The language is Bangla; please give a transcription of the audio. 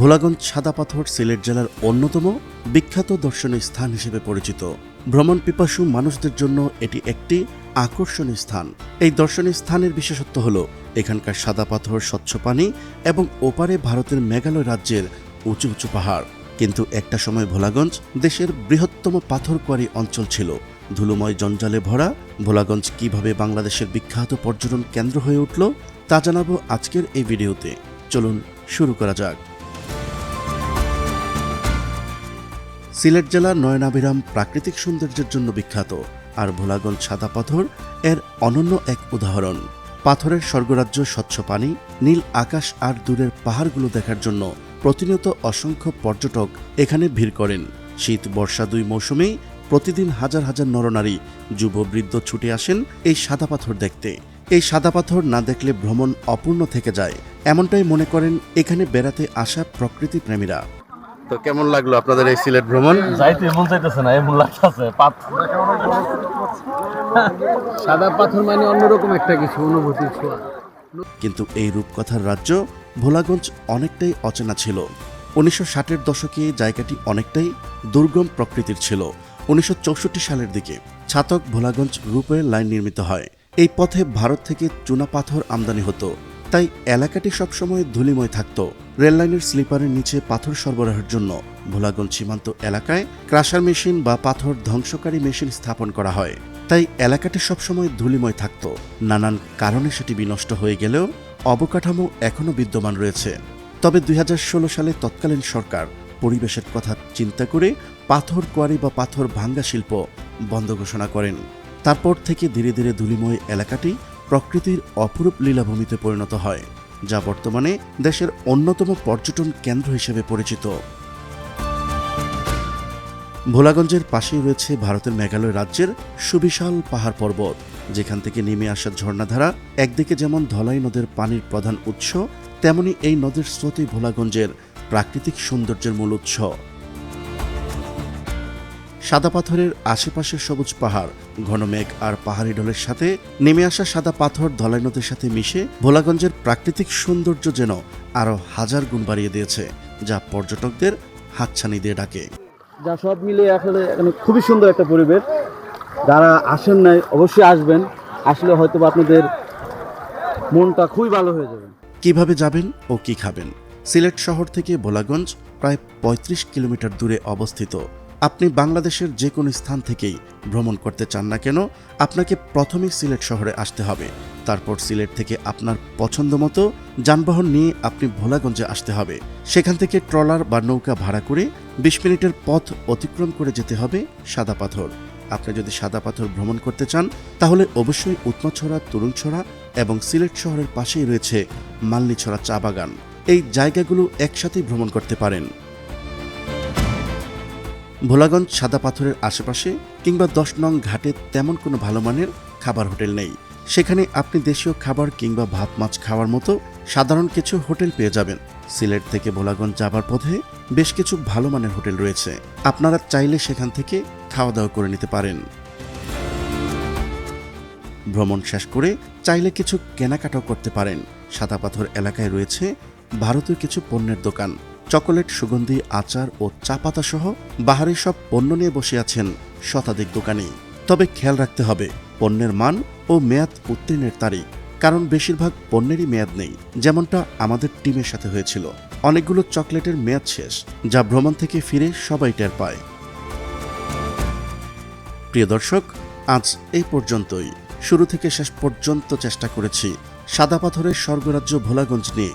ভোলাগঞ্জ সাদা পাথর সিলেট জেলার অন্যতম বিখ্যাত দর্শনীয় স্থান হিসেবে পরিচিত। ভ্রমণ পিপাসু মানুষদের জন্য এটি একটি আকর্ষণীয় স্থান। এই দর্শনীয় স্থানের বিশেষত্ব হল, এখানকার সাদা পাথর স্বচ্ছ পানি এবং ওপারে ভারতের মেঘালয় রাজ্যের উঁচু উঁচু পাহাড়। কিন্তু একটা সময় ভোলাগঞ্জ দেশের বৃহত্তম পাথর কোয়ারি অঞ্চল ছিল। ধুলোময় জঞ্জালে ভরা, ভোলাগঞ্জ কীভাবে বাংলাদেশের বিখ্যাত পর্যটন কেন্দ্র হয়ে উঠল, তা জানাব আজকের এই ভিডিওতে। চলুন, শুরু করা যাক। সিলেট জেলা নয়নাবিরাম প্রাকৃতিক সৌন্দর্যের জন্য বিখ্যাত, আর ভোলাগঞ্জ সাদা পাথর এর অনন্য এক উদাহরণ। পাথরের স্বর্গরাজ্য স্বচ্ছ পানি, নীল আকাশ আর দূরের পাহাড়গুলো দেখার জন্য প্রতিনিয়ত অসংখ্য পর্যটক এখানে ভিড় করেন। শীত, বর্ষা দুই মৌসুমেই প্রতিদিন হাজার হাজার নরনারী যুব বৃদ্ধ ছুটে আসেন এই সাদা পাথর দেখতে। এই সাদা পাথর না দেখলে ভ্রমণ অপূর্ণ থেকে যায়, এমনটাই মনে করেন এখানে বেড়াতে আসা প্রকৃতি প্রেমীরা। তো কেমন লাগল আপনাদের এই সিলেট ভ্রমণ? যাইতে মন চাইতেছে না এমন লাগতেছে পাথর। সাদা পাথর মানে অন্যরকম একটা কিছু অনুভূতির ছোঁয়া। কিন্তু এই রূপকথার রাজ্য ভোলাগঞ্জ অনেকটাই অচেনা ছিল। উনিশশো ষাটের দশকে জায়গাটি অনেকটাই দুর্গম প্রকৃতির ছিল। উনিশশো চৌষট্টি সালের দিকে ছাতক ভোলাগঞ্জ রূপের লাইন নির্মিত হয়। এই পথে ভারত থেকে চুনা পাথর আমদানি হতো। তাই এলাকাটি সবসময় ধুলিময় থাকত। রেললাইনের স্লিপারের নিচে পাথর সরবরাহের জন্য ভোলাগঞ্জ সীমান্ত এলাকায় ক্রাশার মেশিন বা পাথর ধ্বংসকারী মেশিন স্থাপন করা হয়। তাই এলাকাটি সবসময় ধুলিময় থাকত। নানান কারণে সেটি বিনষ্ট হয়ে গেলেও অবকাঠামো এখনও বিদ্যমান রয়েছে। তবে দুই হাজার ষোলো সালে তৎকালীন সরকার পরিবেশের কথা চিন্তা করে পাথর কোয়ারি বা পাথর ভাঙ্গা শিল্প বন্ধ ঘোষণা করেন। তারপর থেকে ধীরে ধীরে ধুলিময় এলাকাটি প্রকৃতির অপরূপ লীলাভূমিতে পরিণত হয়। যা বর্তমানে দেশের অন্যতম পর্যটন কেন্দ্র হিসেবে পরিচিত। ভোলাগঞ্জের পাশেই রয়েছে ভারতের মেঘালয় রাজ্যের সুবিশাল পাহাড় পর্বত। যেখান থেকে নেমে আসা ঝর্ণাধারা একদিকে যেমন ধলাই নদের পানির প্রধান উৎস, তেমনি এই নদীর স্রোতই ভোলাগঞ্জের প্রাকৃতিক সৌন্দর্যের মূল উৎস। সাদা পাথরের আশেপাশের সবুজ পাহাড় ঘন মেঘ আর পাহাড়ি ঢলের সাথে নেমে আসা সাদা পাথর ধলাই নদীর সাথে মিশে ভোলাগঞ্জের প্রাকৃতিক সৌন্দর্য যেন আরও হাজার গুণ বাড়িয়ে দিয়েছে যা পর্যটকদের হাতছানি দিয়ে ডাকে। যা সব মিলে আসলে এখানে খুবই সুন্দর একটা পরিবেশ। যারা আসেন নাই অবশ্যই আসবেন। আসলে হয়তো আপনাদের মনটা খুবই ভালো হয়ে যাবে। কীভাবে যাবেন ও কি খাবেন? সিলেট শহর থেকে ভোলাগঞ্জ প্রায় ৩৫ কিলোমিটার দূরে অবস্থিত আপনি বাংলাদেশের যে কোনো স্থান থেকেই ভ্রমণ করতে চান না কেন, আপনাকে প্রথমেই সিলেট শহরে আসতে হবে। তারপর সিলেট থেকে আপনার পছন্দ মতো যানবাহন নিয়ে আপনি ভোলাগঞ্জে আসতে হবে। সেখান থেকে ট্রলার বা নৌকা ভাড়া করে বিশ মিনিটের পথ অতিক্রম করে যেতে হবে সাদা পাথর। আপনি যদি সাদা পাথর ভ্রমণ করতে চান, তাহলে অবশ্যই উৎমাছড়া, তরুণছড়া এবং সিলেট শহরের পাশেই রয়েছে মাল্লিছড়া চা বাগান। এই জায়গাগুলো একসাথেই ভ্রমণ করতে পারেন। ভোলাগঞ্জ সাদা পাথরের আশেপাশে কিংবা দশ নং ঘাটে তেমন কোনো ভালো মানের খাবার হোটেল নেই। সেখানে আপনি দেশীয় খাবার কিংবা ভাত মাছ খাওয়ার মতো সাধারণ কিছু হোটেল পেয়ে যাবেন। সিলেট থেকে ভোলাগঞ্জ যাবার পথে বেশ কিছু ভালো মানের হোটেল রয়েছে। আপনারা চাইলে সেখান থেকে খাওয়া দাওয়া করে নিতে পারেন। ভ্রমণ শেষ করে চাইলে কিছু কেনাকাটাও করতে পারেন। সাদা পাথর এলাকায় রয়েছে ভারতীয় কিছু পণ্যের দোকান। চকোলেট, সুগন্ধি, আচার ও চা পাতা সহ বাহারি সব পণ্য নিয়ে বসে আছেন শতাধিক দোকানি। তবে খেয়াল রাখতে হবে, পণ্যের মান ও মেয়াদ উত্তীর্ণের তারিখ, কারণ বেশিরভাগ পণ্যেরই মেয়াদ নেই, যেমনটা আমাদের টিমের সাথে হয়েছিল। অনেকগুলো চকলেটের মেয়াদ শেষ, যা ভ্রমণ থেকে ফিরে সবাই টের পায়। প্রিয় দর্শক, আজ এই পর্যন্তই। শুরু থেকে শেষ পর্যন্ত চেষ্টা করেছি, সাদা পাথরের স্বর্গরাজ্য ভোলাগঞ্জ নিয়ে